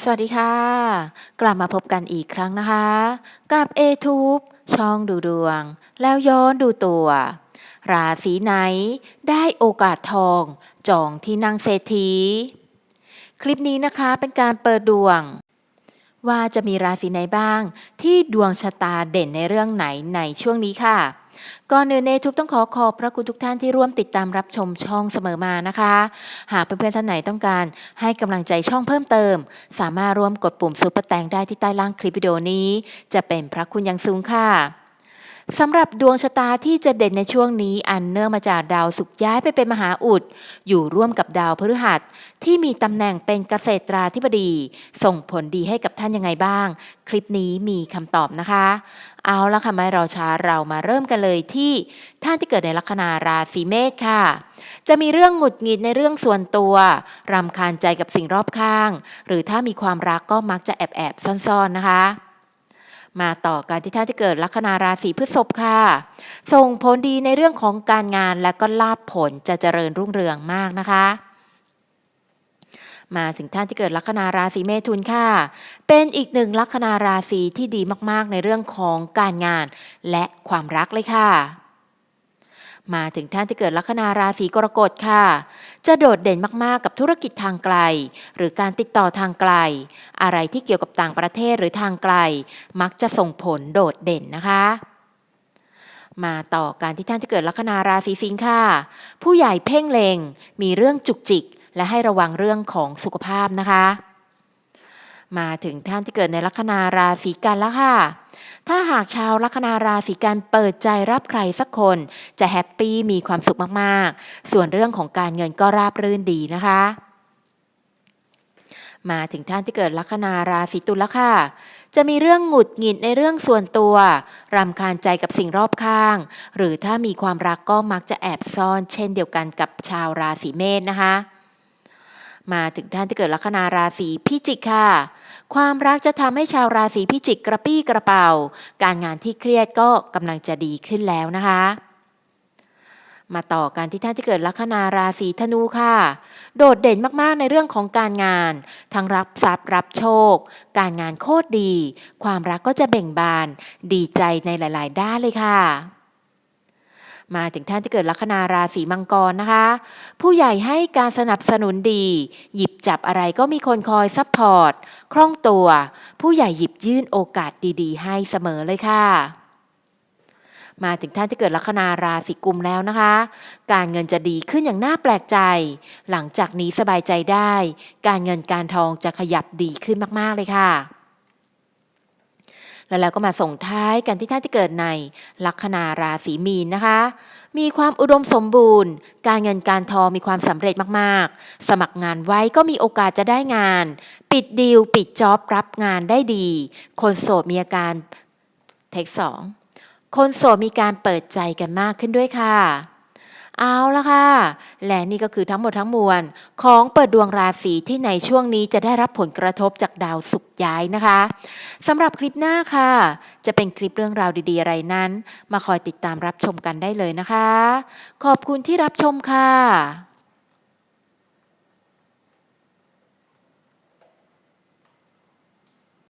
สวัสดีค่ะ กลับมาพบกันอีกครั้งนะคะ กับ a t u b e ช่องดูดวง แล้วย้อนดูตัว ราศีไหนได้โอกาสทอง จองที่นั่งเศรษฐี คลิปนี้นะคะเป็นการเปิดดวง ว่าจะมีราศีไหนบ้างที่ดวงชะตาเด่นในเรื่องไหนในช่วงนี้ค่ะ ก่อนอื่นเนทุบต้องขอขอบพระคุณทุกท่านที่ร่วมติดตามรับชมช่องเสมอมานะคะ หากเพื่อนๆท่านไหนต้องการให้กำลังใจช่องเพิ่มเติม สามารถร่วมกดปุ่มซุปเปอร์แตงได้ที่ใต้ล่างคลิปวิดีโอนี้ จะเป็นพระคุณอย่างสูงค่ะ สำหรับดวงชะตาที่จะเด่นในช่วงนี้อันเนื่องมาจากดาวสุกย้ายไปเป็นมหาอุด อยู่ร่วมกับดาวพฤหัส ที่มีตำแหน่งเป็นเกษตราธิบดี ส่งผลดีให้กับท่านยังไงบ้าง คลิปนี้มีคำตอบนะคะ เอาละค่ะไม่รอช้าเรามาเริ่มกันเลยที่ท่านที่เกิดในลัคนาราศีเมษค่ะ จะมีเรื่องหงุดหงิดในเรื่องส่วนตัวรำคาญใจกับสิ่งรอบข้าง หรือถ้ามีความรักก็มักจะแอบแอบซ่อนๆนะคะ มาต่อการที่ท่านที่เกิดลัคนาราศีพฤษภค่ะ ส่งผลดีในเรื่องของการงานและก็ลาภผลจะเจริญรุ่งเรืองมากนะคะมาถึงท่านที่เกิดลัคนาราศีเมถุนค่ะ เป็นอีกหนึ่งลัคนาราศีที่ดีมากๆ ในเรื่องของการงานและความรักเลยค่ะ มาถึงท่านที่เกิดลัคนาราศีกรกฎค่ะ จะโดดเด่นมากๆกับธุรกิจทางไกล หรือการติดต่อทางไกล อะไรที่เกี่ยวกับต่างประเทศหรือทางไกล มักจะส่งผลโดดเด่นนะคะมาต่อการที่ท่านที่เกิดลัคนาราศีสิงค์ค่ะ ผู้ใหญ่เพ่งเลงมีเรื่องจุกจิก และให้ระวังเรื่องของสุขภาพนะคะ มาถึงท่านที่เกิดในลัคนาราศีกันแล้วค่ะ ถ้าหากชาวลัคนาราศีกันเปิดใจรับใครสักคน จะแฮปปี้มีความสุขมากๆ ส่วนเรื่องของการเงินก็ราบรื่นดีนะคะ มาถึงท่านที่เกิดลัคนาราศีตุลแล้วค่ะจะมีเรื่องหงุดหงิดในเรื่องส่วนตัวรำคาญใจกับสิ่งรอบข้าง หรือถ้ามีความรักก็มักจะแอบซ่อน เช่นเดียวกันกับชาวราศีเมษนะคะ มาถึงท่านที่เกิดลัคนาราศีพิจิกค่ะ ความรักจะทำให้ชาวราศีพิจิกกระปี้กระเป๋า การงานที่เครียดก็กำลังจะดีขึ้นแล้วนะคะมาต่อการที่ท่านที่เกิดลัคนาราศีธนูค่ะ โดดเด่นมากๆในเรื่องของการงาน ทั้งรับทรัพย์รับโชค การงานโคตรดี ความรักก็จะเบ่งบาน ดีใจในหลาย ๆ ด้านเลยค่ะ มาถึงท่านที่เกิดลัคนาราศีมังกรนะคะ ผู้ใหญ่ให้การสนับสนุนดี หยิบจับอะไรก็มีคนคอยซัพพอร์ตคล่องตัว ผู้ใหญ่หยิบยื่นโอกาสดีๆ ให้เสมอเลยค่ะมาถึงท่านที่เกิดลัคนาราศีกุมแล้วนะคะ การเงินจะดีขึ้นอย่างน่าแปลกใจ หลังจากนี้สบายใจได้ การเงินการทองจะขยับดีขึ้นมากๆเลยค่ะ แล้วเราก็มาส่งท้ายกันที่ท่านที่เกิดในลัคนาราศีมีนนะคะ มีความอุดมสมบูรณ์ การเงินการทองมีความสำเร็จมากๆ สมัครงานไว้ก็มีโอกาสจะได้งาน ปิดดีลปิดจ็อบรับงานได้ดี คนโสดมีอาการเทคสองคนโสดมีการเปิดใจกันมากขึ้นด้วยค่ะ เอาละค่ะ และนี่ก็คือทั้งหมดทั้งมวล ของเปิดดวงราศีที่ในช่วงนี้จะได้รับผลกระทบจากดาวศุกร์ย้ายนะคะสำหรับคลิปหน้าค่ะ จะเป็นคลิปเรื่องราวดีๆ อะไรนั้น มาคอยติดตามรับชมกันได้เลยนะคะ ขอบคุณที่รับชมค่ะ